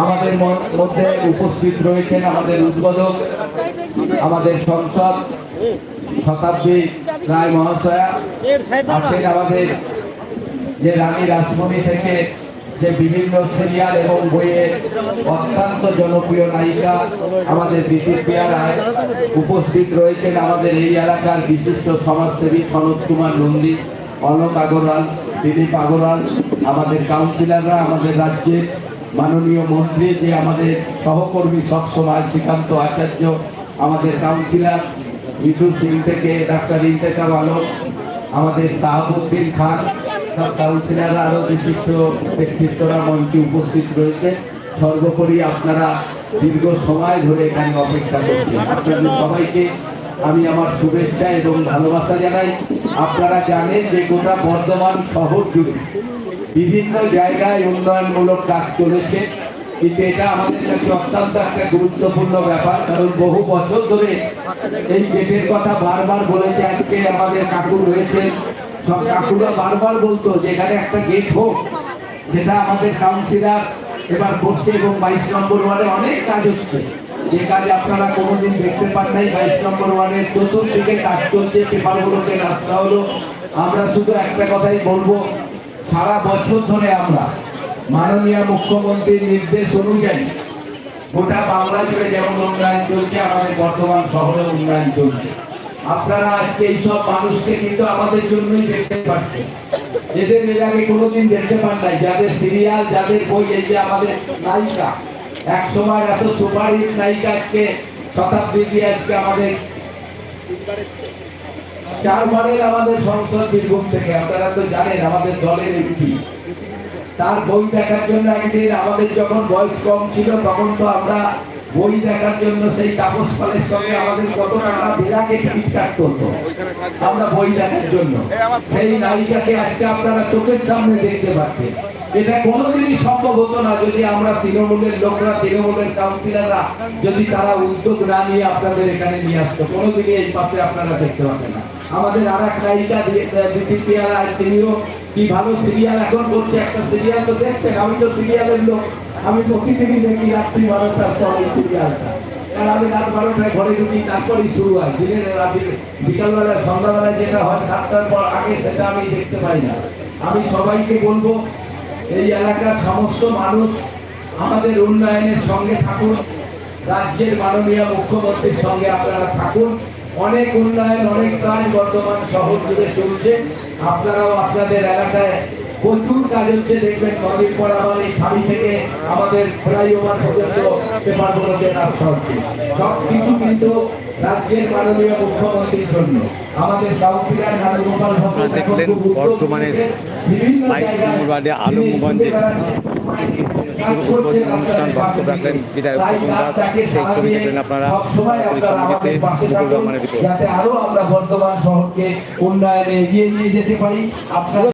আমাদের মধ্যে উপস্থিত রয়েছেন আমাদের উদ্বোধক, আমাদের সংসদ শতাব্দী রায় মহাশয়া, আছেন আমাদের যে রানী রাসমণি থেকে যে বিভিন্ন সিরিয়াল এবং বইয়ে অত্যন্ত জনপ্রিয় নায়িকা আমাদের বিদ্যুৎপ্রিয়া রায় উপস্থিত রয়েছেন আমাদের এই এলাকার বিশিষ্ট সমাজসেবী সনৎ কুমার নন্দী, অলোক আগরওয়াল, দিলীপ আগরওয়াল, আমাদের কাউন্সিলররা, আমাদের রাজ্যের মাননীয় মন্ত্রী যে আমাদের সহকর্মী সবসময় শ্রীকান্ত আচার্য, আমাদের কাউন্সিলার মিঠু সিং থেকে ডাক্তার ইন্তেকার আলম, আমাদের সাহাবুদ্দিন খান, সব কাউন্সিলররা আরও বিশিষ্ট ব্যক্তিত্বরা মঞ্চে উপস্থিত রয়েছে। সর্বোপরি আপনারা দীর্ঘ সময় ধরে এখানে অপেক্ষা করছেন। আপনাদের সবাইকে আমি আমার শুভেচ্ছা এবং ভালোবাসা জানাই। আপনারা জানেন যে গোটা বর্ধমান শহর জুড়ে বিভিন্ন জায়গায় উন্নয়নমূলক কাজ চলেছে। কিন্তু এটা আমাদের কাছে অত্যন্ত একটা গুরুত্বপূর্ণ ব্যাপার, কারণ বহু বছর ধরে এই গেটের কথা বারবার বলেছে। আজকে আমাদের কাকু রয়েছে সব কাকুরা বারবার বলতো যে এখানে একটা গেট হোক, সেটা আমাদের কাউন্সিলর এবার করছে এবং বাইশ নম্বর ওয়ার্ডে অনেক কাজ হচ্ছে। যে কাজ আপনারা কোনোদিন দেখতে পান নাই, বাইশ নম্বর ওয়ার্ডের চতুর্দিকে কাজ চলছে পেপারগুলোকে রাস্তা হলো। আমরা শুধু একটা কথাই বলব সারা বছর ধরে আমরা মাননীয় মুখ্যমন্ত্রীর নির্দেশ অনুযায়ী গোটা বাংলা জুড়ে যেমন উন্নয়ন চলছে, আমাদের বর্তমান শহরে উন্নয়ন চলছে। আপনারা আজকে এইসব মানুষকে কিন্তু আমাদের জন্যই দেখতে পাচ্ছেন। এদের এর আগে কোনোদিন দেখতে পান নাই, যাদের সিরিয়াল যাদের বই, এই যে আমাদের নায়িকা এক সময় এত সুপারহিট নায়িকা আজকে শতাব্দী দিয়ে আজকে আমাদের চারবারের আমাদের সংসদ বীরভূম থেকে, আপনারা তো জানেন আমাদের দলের এমপি তার বই দেখার জন্য একদিন আমাদের যখন বয়স কম ছিল, তখন তো আমরা বই দেখার জন্য সেই তাপস পালের সঙ্গে আমাদের কত টাকা বিরাকে টিকিট কাটতে হতো আমরা বই দেখার জন্য। সেই নায়িকাকে আজকে আপনারা চোখের সামনে দেখতে পাচ্ছেন। এটা কোনোদিনই সম্ভব হতো না যদি আমরা তৃণমূলের লোকরা, তৃণমূলের কাউন্সিলররা যদি তারা উদ্যোগ না নিয়ে আপনাদের এখানে নিয়ে আসতো। কোনোদিনই এই পাশে আপনারা দেখতে পাবেন না। আমাদের আর এক নায়িকা বিপিপিআর তিনিও কি ভালো সিরিয়াল এখন করছে, একটা সিরিয়াল তো দেখছেন, আমি তো সিরিয়ালের লোক। আমি প্রতিদিনই দেখি রাত্রি বারোটার পর এই সিরিয়ালটা আর আমি রাত বারোটায় ঘরে ঢুকি, তারপরেই শুরু হয়। দিনের বিকালবেলা, সন্ধ্যাবেলায় যেটা হয়, সাতটার পর আগে সেটা আমি দেখতে পাই না। আমি সবাইকে বলব, এই এলাকার সমস্ত মানুষ আমাদের উন্নয়নের সঙ্গে থাকুন। রাজ্যের মাননীয় মুখ্যমন্ত্রীর সঙ্গে আপনারা থাকুন। অনেক উন্নয়ন, অনেক কাজ বর্তমান শহর জুড়ে চলছে। আপনারাও আপনাদের এলাকায় প্রচুর কাজ হচ্ছে। দেখবেন নদীর পড়া মানে এই থেকে আমাদের ফ্লাইওভার পর্যন্ত পেপারগুলোতে রাস্তা হচ্ছে। সব কিছু কিন্তু রাজ্যের মাননীয় মুখ্যমন্ত্রীর জন্য আমাদের কাউন্সিলর নারগোপাল ভট্ট দেখলেন বর্ধমানের বাইশ নম্বর ওয়ার্ডে আলমগঞ্জে উদ্বোধন অনুষ্ঠান বক্তব্য রাখলেন বিধায়ক দাস। সেই ছবি দেখলেন আপনারা। সরাসরি মুকুল রহমানের রিপোর্ট যাতে আরও আমরা বর্তমান শহরকে উন্নয়নে এগিয়ে নিয়ে যেতে পারি। আপনারা